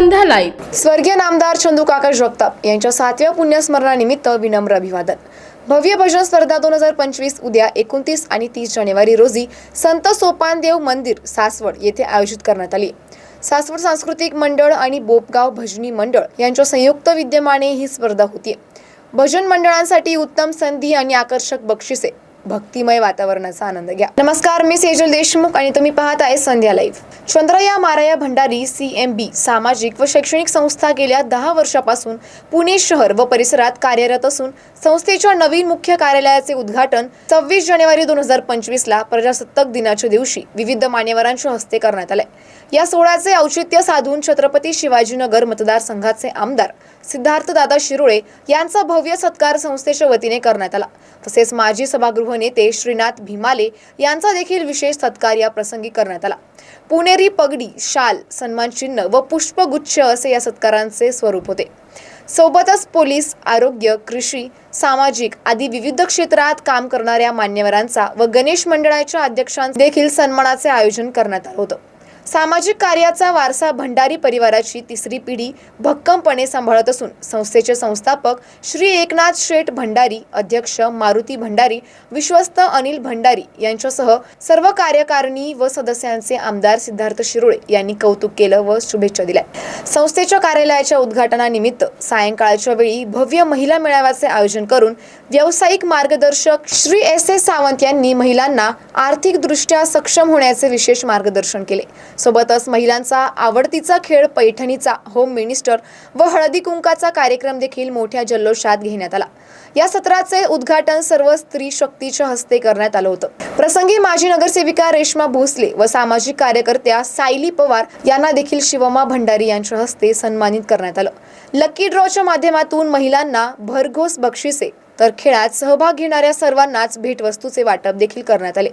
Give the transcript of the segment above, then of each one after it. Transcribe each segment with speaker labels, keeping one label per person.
Speaker 1: संध्या live
Speaker 2: स्वर्गीय नामदार चंदू काका जगताप यांच्या सातव्या पुण्यस्मरणानिमित्त विनम्र अभिवादन. भव्य भजन स्पर्धा दोन हजार पंचवीस उद्या एकोणतीस आणि तीस जानेवारी रोजी संत सोपानदेव मंदिर सासवड येथे आयोजित करण्यात आली. सासवड सांस्कृतिक मंडळ आणि बोपगाव भजनी मंडळ यांच्या संयुक्त विद्यमाने ही स्पर्धा होती. भजन मंडळांसाठी उत्तम संधी आणि आकर्षक बक्षिसे भक्तिमय वातावरणाचा आनंद घ्या. नमस्कार मी सेजल देशमुख आणि तुम्ही पाहत आहे Sandhya live Chandraya Maraya Bhandari C M B सामाजिक व शैक्षणिक संस्था गेल्या दहा वर्षापासून पुणे शहर व परिसरात कार्यरत असून संस्थेच्या नवीन मुख्य कार्यालयाचे उद्घाटन सव्वीस जानेवारी दोन हजार पंचवीसला प्रजासत्ताक दिनाच्या दिवशी विविध मान्यवरांच्या हस्ते करण्यात आले या सोहळ्याचे औचित्य साधून छत्रपती शिवाजीनगर मतदारसंघाचे आमदार सिद्धार्थदादा शिरोळे यांचा भव्य सत्कार संस्थेच्या वतीने करण्यात आला. तसेच माजी सभागृह नेते श्रीनाथ भीमाले यांचा देखील विशेष सत्कार या प्रसंगी करण्यात आला. पुणेरी पगडी शाल सन्मान चिन्ह व पुष्पगुच्छ असे या सत्कारांचे स्वरूप होते. सोबतच पोलीस आरोग्य कृषी सामाजिक आदी विविध क्षेत्रात काम करणाऱ्या मान्यवरांचा व गणेश मंडळाच्या अध्यक्षांचा देखील सन्मानाचे आयोजन करण्यात आलं होतं. सामाजिक कार्याचा वारसा भंडारी परिवाराची तिसरी पिढी भक्कमपणे सांभाळत असून संस्थेचे संस्थापक श्री एकनाथ शेठ भंडारी अध्यक्ष मारुती भंडारी विश्वस्त अनिल भंडारी यांच्यासह सर्व कार्यकारिणी व सदस्यांचे आमदार सिद्धार्थ शिरोळे यांनी कौतुक केलं व शुभेच्छा दिल्या. संस्थेच्या कार्यालयाच्या उद्घाटनानिमित्त सायंकाळच्या वेळी भव्य महिला मेळाव्याचे आयोजन करून व्यावसायिक मार्गदर्शक श्री एस एस सावंत यांनी महिलांना आर्थिकदृष्ट्या सक्षम होण्याचे विशेष मार्गदर्शन केले. सोबतच महिलांचा आवडतीचा खेळ पैठणीचा होम मिनिस्टर व हळदी कुंकाचा कार्यक्रम देखील मोठ्या जल्लोषात घेण्यात आला. या सत्राचे उद्घाटन सर्व स्त्री शक्तीच्या हस्ते करण्यात आलं होतं. प्रसंगी माजी नगरसेविका रेश्मा भोसले व सामाजिक कार्यकर्त्या सायली पवार यांना देखील शिवमा भंडारी यांच्या हस्ते सन्मानित करण्यात आलं. लकी ड्रॉच्या माध्यमातून महिलांना भरघोस बक्षिसे तर खेळात सहभाग घेणाऱ्या सर्वांनाच भेटवस्तूचे वाटप देखील करण्यात आले.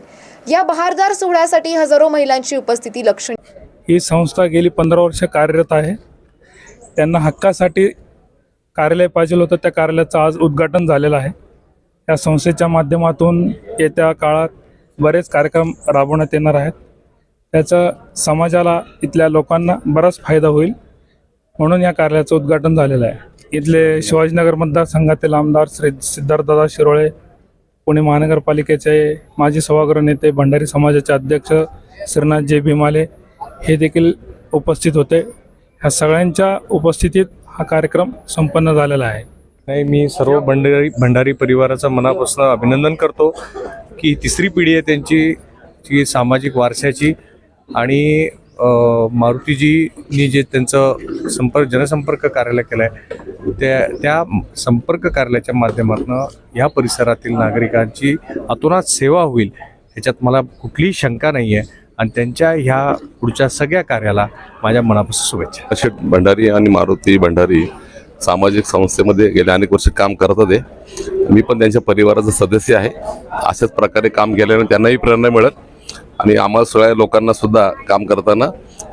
Speaker 2: या बहारदार सोहळ्यासाठी हजारो महिलांची उपस्थिती लक्षणीय.
Speaker 3: ही संस्था गेली पंधरा वर्ष कार्यरत आहे. त्यांना हक्कासाठी कार्यालय पाहिजे होतं त्या कार्यालयाचं आज उद्घाटन झालेलं आहे. या संस्थेच्या माध्यमातून येत्या काळात बरेच कार्यक्रम राबवण्यात येणार आहेत. त्याचा समाजाला इथल्या लोकांना बराच फायदा होईल म्हणून या कार्यालयाचं उद्घाटन झालेलं आहे. इथले शिवाजीनगर मतदारसंघातील आमदार श्री सिद्धार्थदादा शिरोळे पुणे महानगरपालिकेचे माजी सभागृह नेते भंडारी समाजाचे अध्यक्ष श्रीनाथ जे भीमाले हे देखील उपस्थित होते. ह्या सगळ्यांच्या उपस्थितीत हा कार्यक्रम संपन्न झालेला आहे.
Speaker 4: नाही मी सर्व भंडारी भंडारी परिवाराचं मनापासून अभिनंदन करतो की तिसरी पिढी आहे त्यांची जी सामाजिक वारशाची आणि मारुतीजीनी जे त्यांचं संपर्क जनसंपर्क कार्यालय केलं आहे त्या त्या संपर्क कार्यालयाच्या माध्यमातून ह्या परिसरातील नागरिकांची अतोनात सेवा होईल ह्याच्यात मला कुठलीही शंका नाही आहे आणि त्यांच्या ह्या पुढच्या सगळ्या कार्याला माझ्या मनापासून शुभेच्छा.
Speaker 5: असे भंडारी आणि मारुती भंडारी सामाजिक संस्थेमध्ये गेले अनेक वर्ष काम करत होते. मी पण त्यांच्या परिवाराचा सदस्य आहे. अशाच प्रकारे काम केल्याने त्यांनाही प्रेरणा मिळत आणि आम्हाला सगळ्या लोकांना सुद्धा काम करताना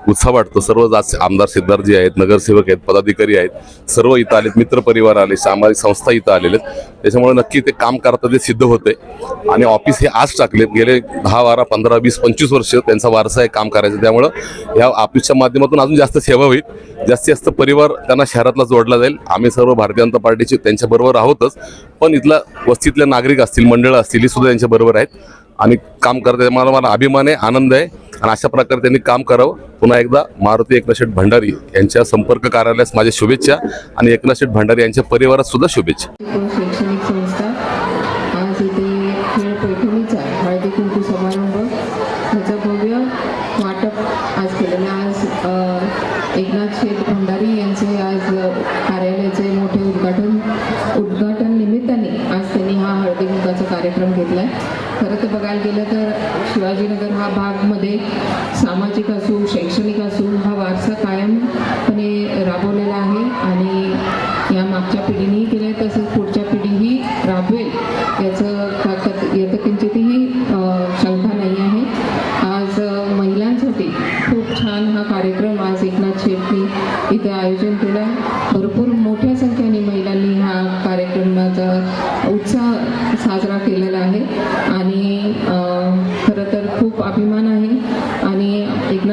Speaker 5: उत्साह वाटतो. सर्व आमदार सिद्धार्थजी आहेत नगरसेवक आहेत पदाधिकारी आहेत. सर्व इथं आलेत मित्रपरिवार आले सामाजिक संस्था इथं आलेले आहेत. त्याच्यामुळे नक्की ते काम करतात ते सिद्ध होते. आणि ऑफिस हे आज टाकलेत. गेले दहा बारा पंधरा वीस पंचवीस वर्ष त्यांचा वारसा आहे काम करायचं. त्यामुळं या ऑफिसच्या माध्यमातून अजून जास्त सेवा होईल. जास्तीत जास्त परिवार त्यांना शहरातला जोडला जाईल. आम्ही सर्व भारतीय जनता पार्टीचे त्यांच्याबरोबर आहोतच. पण इथला वस्तीतल्या नागरिक असतील मंडळं असतील ही सुद्धा त्यांच्याबरोबर आहेत. आणि काम करते मला मला अभिमान आहे आनंद आहे. आणि अशा प्रकारे त्यांनी काम करावं. पुन्हा एकदा मारुती एकनाथ शेठ भंडारी यांच्या संपर्क कार्यालयास माझ्या शुभेच्छा आणि एकनाथ शेठ भंडारी यांच्या परिवारात सुद्धा शुभेच्छा.
Speaker 6: एकनाथ शेठ भंडारी यांचे आज कार्यालयाचे मोठे उद्घाटन उद्घाटन निमित्ताने आज त्यांनी हा हळदी कुंकाचा कार्यक्रम घेतला आहे खरं तर बघायला गेलं तर शिवाजीनगर हा भागमध्ये सामाजिक असू शैक्षणिक असू हा वारसा कायमपणे राबवलेला आहे आणि या मागच्या पिढीनेही केलं आहे तसंच पुढच्या पिढीही राबवेल याचं का- येतं किंचितही शंका नाही आहे. आज महिलांसाठी खूप छान हा कार्यक्रम आज एकनाथ शेट्टी इथे आयोजन केलं.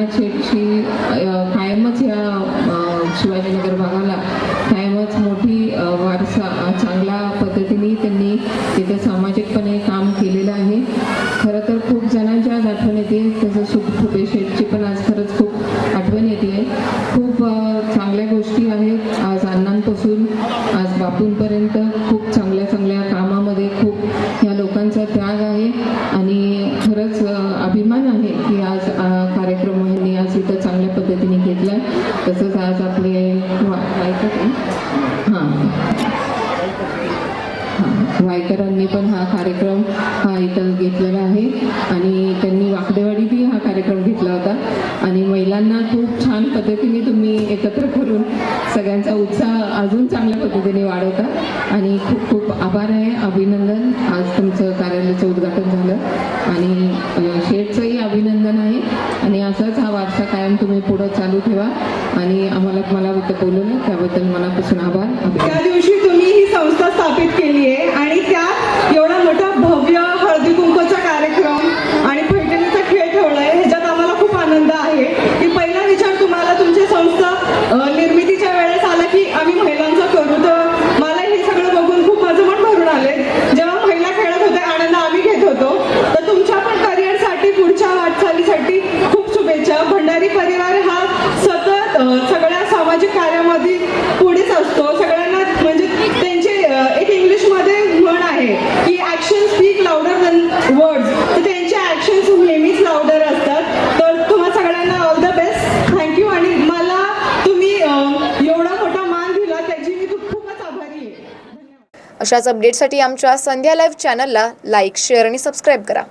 Speaker 6: एकनाथ शेठची कायमच या शिवाजीनगर भागाला कायमच मोठी वारसा चांगल्या पद्धतीने त्यांनी तिथे सामाजिकपणे काम केलेलं आहे. खरं तर खूप जणांच्या आज आठवण येते तसं सुख शेठ वायकरांनी पण हा कार्यक्रम हा इथं घेतलेला आहे. आणि त्यांनी वाकडेवाडीतही हा कार्यक्रम घेतला होता. आणि महिलांना खूप छान पद्धतीने तुम्ही एकत्र करून सगळ्यांचा उत्साह अजून चांगल्या पद्धतीने वाढवता. आणि खूप खूप आभार आहे अभिनंदन. आज तुमचं कार्यालयाचं उद्घाटन झालं. आणि अभिनंदन आहे. आणि असाच हा वारसा कायम तुम्ही पुढं चालू ठेवा. आणि आम्हाला मला इथं बोलवलं त्याबद्दल मनापासून आभार.
Speaker 1: त्या दिवशी तुम्ही ही संस्था स्थापित केली आहे आणि त्यात एवढा मोठा भव्य हळदी कुंकूचा कार्यक्रम आणि पैठणीचा खेळ ठेवलाय ह्याच्यात आम्हाला खूप आनंद आहे की पहिला विचार तुम्हाला तुमची संस्था अ, निर्मितीच्या वेळेस आला की आम्ही महिलांचं करू तर मला हे सगळं बघून खूप माझं मन भरून आले जेव्हा महिला खेळत होत्या आनंद आम्ही घेत होतो तर तुमच्या पण करिअरसाठी पुढच्या वाटचालीसाठी खूप शुभेच्छा भंडारी परिवार हा सतत अ, सगळ्या सामाजिक कार्यामध्ये पुढेच असतो. सगळ्यांना म्हणजे त्यांचे एक एक इंग्लिशमध्ये म्हण आहे की action speak louder than words तर त्यांचे ॲक्शन्स नेहमीच लाउडर असतात. तर तुम्हा सगळ्यांना ऑल द बेस्ट थँक्यू आणि मला तुम्ही एवढा मोठा मान दिला त्याची मी खूप खूपच आभारी आहे.
Speaker 2: अशाच अपडेटसाठी आमच्या संध्या लाईव्ह चॅनलला लाईक शेअर आणि सबस्क्राईब करा.